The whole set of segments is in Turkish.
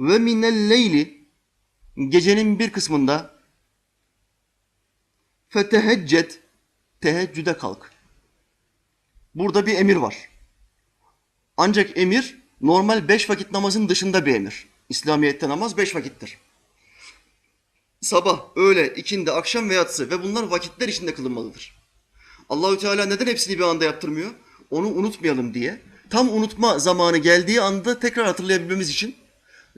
Ve minel leyli gecenin bir kısmında feteheccet teheccüde kalk. Burada bir emir var. Ancak emir normal beş vakit namazın dışında bir emir. İslamiyet'te namaz beş vakittir. Sabah, öğle, ikindi, akşam ve yatsı ve bunlar vakitler içinde kılınmalıdır. Allahü Teala neden hepsini bir anda yaptırmıyor? Onu unutmayalım diye. Tam unutma zamanı geldiği anda tekrar hatırlayabilmemiz için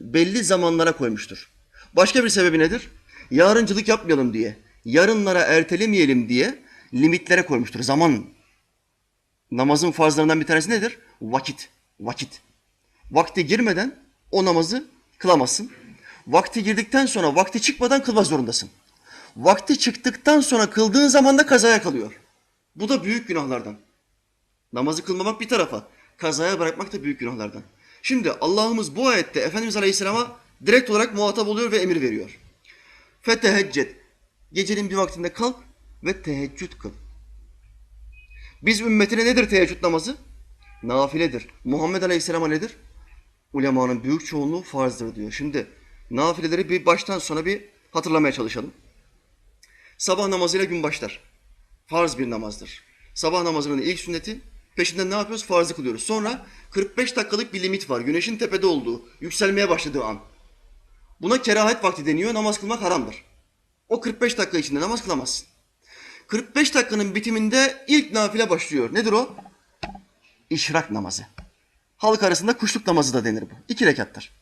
belli zamanlara koymuştur. Başka bir sebebi nedir? Yarıncılık yapmayalım diye, yarınlara ertelemeyelim diye limitlere koymuştur. Zaman. Namazın farzlarından bir tanesi nedir? Vakit. Vakit. Vakti girmeden o namazı kılamazsın. Vakti girdikten sonra vakti çıkmadan kılmak zorundasın. Vakti çıktıktan sonra kıldığın zaman da kazaya kalıyor. Bu da büyük günahlardan. Namazı kılmamak bir tarafa, kazaya bırakmak da büyük günahlardan. Şimdi Allah'ımız bu ayette Efendimiz Aleyhisselam'a direkt olarak muhatap oluyor ve emir veriyor. Feteheccet. Gecenin bir vaktinde kalk ve teheccüd kıl. Biz ümmetine nedir teheccüd namazı? Nafiledir. Muhammed Aleyhisselam'a nedir? Ulemanın büyük çoğunluğu farzdır diyor. Şimdi nafileleri bir baştan sona bir hatırlamaya çalışalım. Sabah namazıyla gün başlar. Farz bir namazdır. Sabah namazının ilk sünneti peşinden ne yapıyoruz? Farzı kılıyoruz. Sonra 45 dakikalık bir limit var. Güneşin tepede olduğu, yükselmeye başladığı an. Buna kerahet vakti deniyor. Namaz kılmak haramdır. O 45 dakika içinde namaz kılamazsın. 45 dakikanın bitiminde ilk nafile başlıyor. Nedir o? İşrak namazı. Halk arasında kuşluk namazı da denir bu. İki rekattır.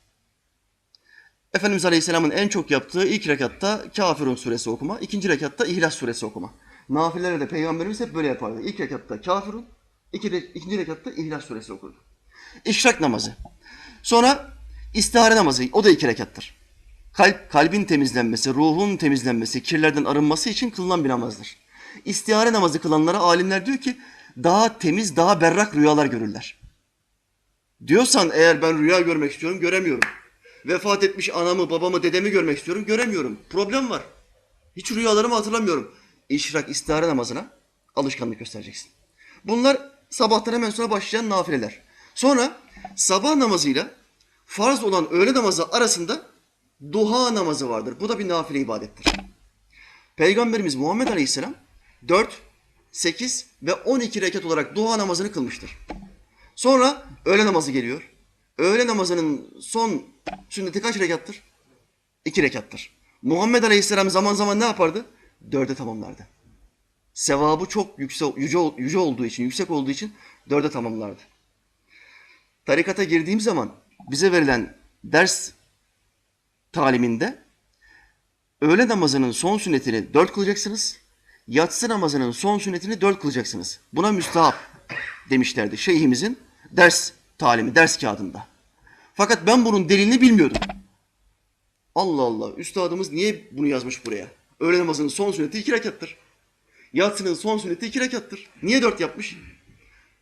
Efendimiz Aleyhisselam'ın en çok yaptığı ilk rekatta Kafirun suresi okuma, ikinci rekatta İhlas suresi okuma. Nafilelerde de Peygamberimiz hep böyle yapardı. İlk rekatta Kafirun, iki, ikinci rekatta İhlas suresi okurdu. İşrak namazı. Sonra istihare namazı. O da iki rekattır. Kalp, kalbin temizlenmesi, ruhun temizlenmesi, kirlerden arınması için kılınan bir namazdır. İstihare namazı kılanlara alimler diyor ki daha temiz, daha berrak rüyalar görürler. Diyorsan eğer ben rüya görmek istiyorum, göremiyorum. Vefat etmiş anamı, babamı, dedemi görmek istiyorum, göremiyorum. Problem var. Hiç rüyalarımı hatırlamıyorum. İşrak, istihare namazına alışkanlık göstereceksin. Bunlar sabahtan hemen sonra başlayan nafileler. Sonra sabah namazıyla farz olan öğle namazı arasında duha namazı vardır. Bu da bir nafile ibadettir. Peygamberimiz Muhammed Aleyhisselam 4, 8 ve 12 rekat olarak duha namazını kılmıştır. Sonra öğle namazı geliyor. Öğle namazının son sünneti kaç rekattır? İki rekattır. Muhammed Aleyhisselam zaman zaman ne yapardı? Dörde tamamlardı. Sevabı çok yüksek, yüce, yüce olduğu için, yüksek olduğu için dörde tamamlardı. Tarikata girdiğim zaman bize verilen ders taliminde öğle namazının son sünnetini dört kılacaksınız. Yatsı namazının son sünnetini dört kılacaksınız. Buna müstahap demişlerdi şeyhimizin ders talimi, ders kağıdında. Fakat ben bunun delilini bilmiyordum. Allah Allah, üstadımız niye bunu yazmış buraya? Öğle namazının son sünneti iki rekattır. Yatsının son sünneti iki rekattır. Niye dört yapmış?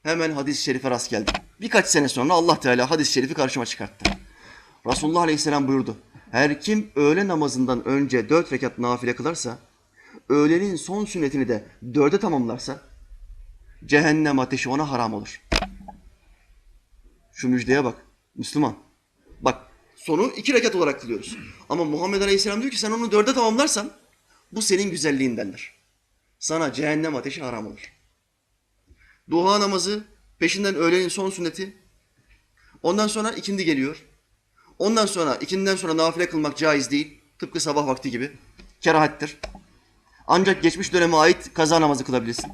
Hemen hadis-i şerife rast geldim. Birkaç sene sonra Allah Teala hadis-i şerifi karşıma çıkarttı. Resulullah Aleyhisselam buyurdu. Her kim öğle namazından önce dört rekat nafile kılarsa, öğlenin son sünnetini de dörde tamamlarsa, cehennem ateşi ona haram olur. Şu müjdeye bak Müslüman. Bak sonu iki rekat olarak kılıyoruz. Ama Muhammed Aleyhisselam diyor ki sen onu dörde tamamlarsan bu senin güzelliğindendir. Sana cehennem ateşi haram olur. Duha namazı, peşinden öğlenin son sünneti. Ondan sonra ikindi geliyor. Ondan sonra ikinden sonra nafile kılmak caiz değil. Tıpkı sabah vakti gibi. Kerahattir. Ancak geçmiş döneme ait kaza namazı kılabilirsin.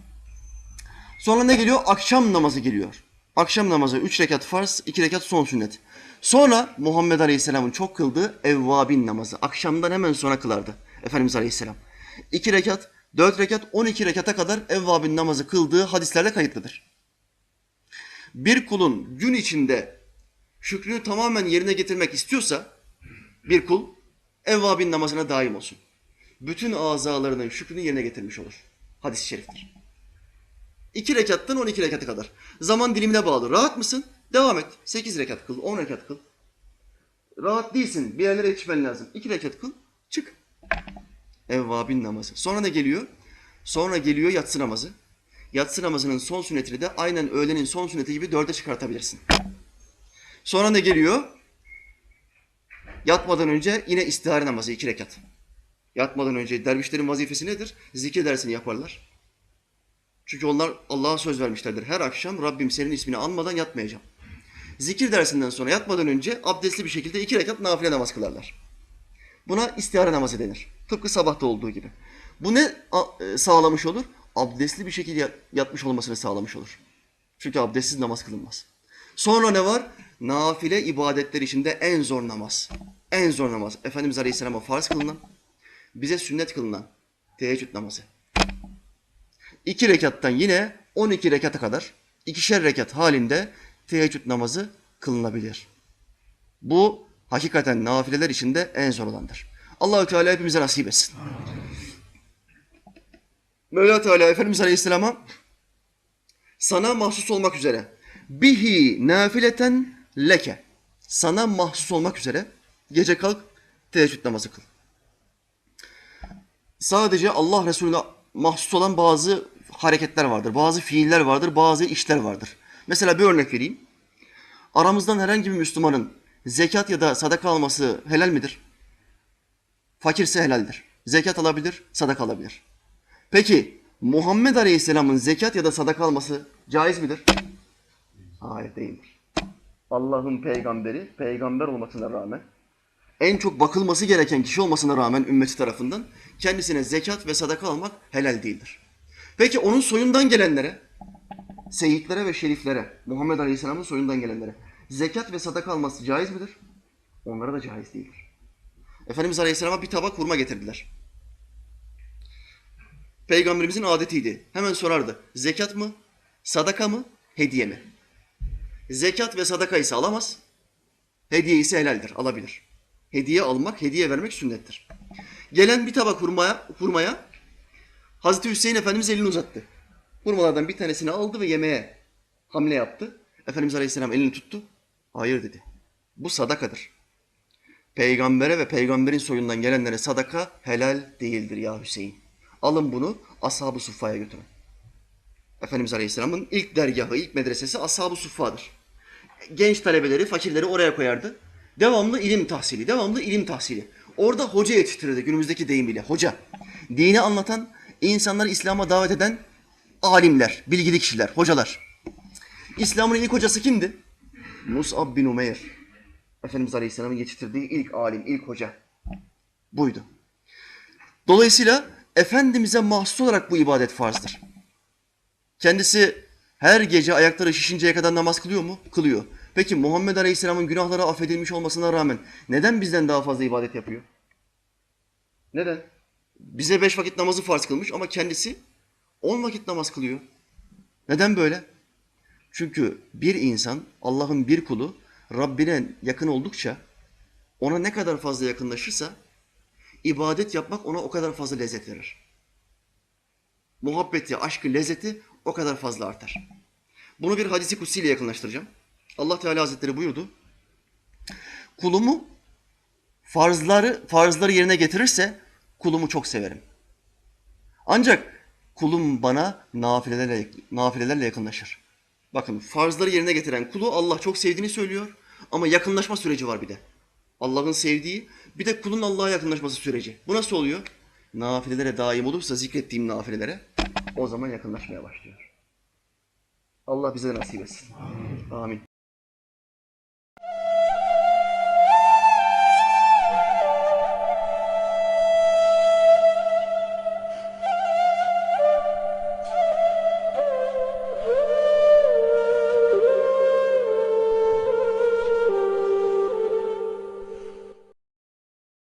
Sonra ne geliyor? Akşam namazı geliyor. Akşam namazı üç rekat farz, iki rekat son sünnet. Sonra Muhammed Aleyhisselam'ın çok kıldığı evvabin namazı. Akşamdan hemen sonra kılardı Efendimiz Aleyhisselam. İki rekat, dört rekat, on iki rekata kadar evvabin namazı kıldığı hadislerde kayıtlıdır. Bir kulun gün içinde şükrünü tamamen yerine getirmek istiyorsa bir kul evvabin namazına daim olsun. Bütün azalarının şükrünü yerine getirmiş olur. Hadis-i şeriftir. İki rekattan on iki rekata kadar. Zaman dilimine bağlı. Rahat mısın? Devam et. Sekiz rekat kıl, on rekat kıl. Rahat değilsin. Bir yerlere yetişmen lazım. İki rekat kıl. Çık. Evvabin namazı. Sonra ne geliyor? Sonra geliyor yatsı namazı. Yatsı namazının son sünnetini de aynen öğlenin son sünneti gibi dörde çıkartabilirsin. Sonra ne geliyor? Yatmadan önce yine istihare namazı iki rekat. Yatmadan önce dervişlerin vazifesi nedir? Zikir dersini yaparlar. Çünkü onlar Allah'a söz vermişlerdir. Her akşam Rabbim senin ismini anmadan yatmayacağım. Zikir dersinden sonra yatmadan önce abdestli bir şekilde iki rekat nafile namaz kılarlar. Buna istihare namazı denir. Tıpkı sabahta olduğu gibi. Bu ne e, sağlamış olur? Abdestli bir şekilde yat- yatmış olmasını sağlamış olur. Çünkü abdestsiz namaz kılınmaz. Sonra ne var? Nafile ibadetler içinde en zor namaz. En zor namaz. Efendimiz Aleyhisselam'a farz kılınan, bize sünnet kılınan teheccüd namazı. İki rekattan yine 12 rekata kadar ikişer rekat halinde teheccüd namazı kılınabilir. Bu hakikaten nafileler içinde en zor olandır. Allahü Teala hepimize nasip etsin. Mevla Teala Efendimiz Aleyhisselam'a sana mahsus olmak üzere bihi nafileten leke sana mahsus olmak üzere gece kalk teheccüd namazı kıl. Sadece Allah Resulüne mahsus olan bazı hareketler vardır, bazı fiiller vardır, bazı işler vardır. Mesela bir örnek vereyim. Aramızdan herhangi bir Müslümanın zekat ya da sadaka alması helal midir? Fakirse helaldir. Zekat alabilir, sadaka alabilir. Peki Muhammed Aleyhisselam'ın zekat ya da sadaka alması caiz midir? Hayır değildir. Allah'ın peygamberi, peygamber olmasına rağmen, en çok bakılması gereken kişi olmasına rağmen ümmeti tarafından kendisine zekat ve sadaka almak helal değildir. Peki onun soyundan gelenlere, seyitlere ve şeriflere, Muhammed Aleyhisselam'ın soyundan gelenlere zekat ve sadaka alması caiz midir? Onlara da caiz değildir. Efendimiz Aleyhisselam'a bir tabak hurma getirdiler. Peygamberimizin adetiydi. Hemen sorardı. Zekat mı? Sadaka mı? Hediye mi? Zekat ve sadaka ise alamaz. Hediye ise helaldir. Alabilir. Hediye almak, hediye vermek sünnettir. Gelen bir tabak hurmaya, hurmaya Hazreti Hüseyin Efendimiz elini uzattı. Hurmalardan bir tanesini aldı ve yemeğe hamle yaptı. Efendimiz Aleyhisselam elini tuttu. Hayır dedi. Bu sadakadır. Peygambere ve peygamberin soyundan gelenlere sadaka helal değildir ya Hüseyin. Alın bunu Ashab-ı Suffa'ya götürün. Efendimiz Aleyhisselam'ın ilk dergahı, ilk medresesi Ashab-ı Suffa'dır. Genç talebeleri, fakirleri oraya koyardı. Devamlı ilim tahsili, devamlı ilim tahsili. Orada hoca yetiştirirdi günümüzdeki deyimiyle. Hoca. Dini anlatan, insanları İslam'a davet eden alimler, bilgili kişiler, hocalar. İslam'ın ilk hocası kimdi? Mus'ab bin Umeyr. Efendimiz Aleyhisselam'ın yetiştirdiği ilk alim, ilk hoca. Buydu. Dolayısıyla Efendimiz'e mahsus olarak bu ibadet farzdır. Kendisi her gece ayakları şişinceye kadar namaz kılıyor mu? Kılıyor. Peki Muhammed Aleyhisselam'ın günahları affedilmiş olmasına rağmen neden bizden daha fazla ibadet yapıyor? Neden? Bize beş vakit namazı farz kılmış ama kendisi on vakit namaz kılıyor. Neden böyle? Çünkü bir insan, Allah'ın bir kulu Rabbine yakın oldukça ona ne kadar fazla yakınlaşırsa ibadet yapmak ona o kadar fazla lezzet verir. Muhabbeti, aşkı, lezzeti o kadar fazla artar. Bunu bir hadisi kutsi ile yakınlaştıracağım. Allah Teala Hazretleri buyurdu. Kulumu farzları farzları yerine getirirse kulumu çok severim. Ancak kulum bana nafilelerle, nafilelerle yakınlaşır. Bakın farzları yerine getiren kulu Allah çok sevdiğini söylüyor ama yakınlaşma süreci var bir de. Allah'ın sevdiği bir de kulun Allah'a yakınlaşması süreci. Bu nasıl oluyor? Nafilelere daim olursa zikrettiğim nafilelere o zaman yakınlaşmaya başlıyor. Allah bize nasip etsin. Amin.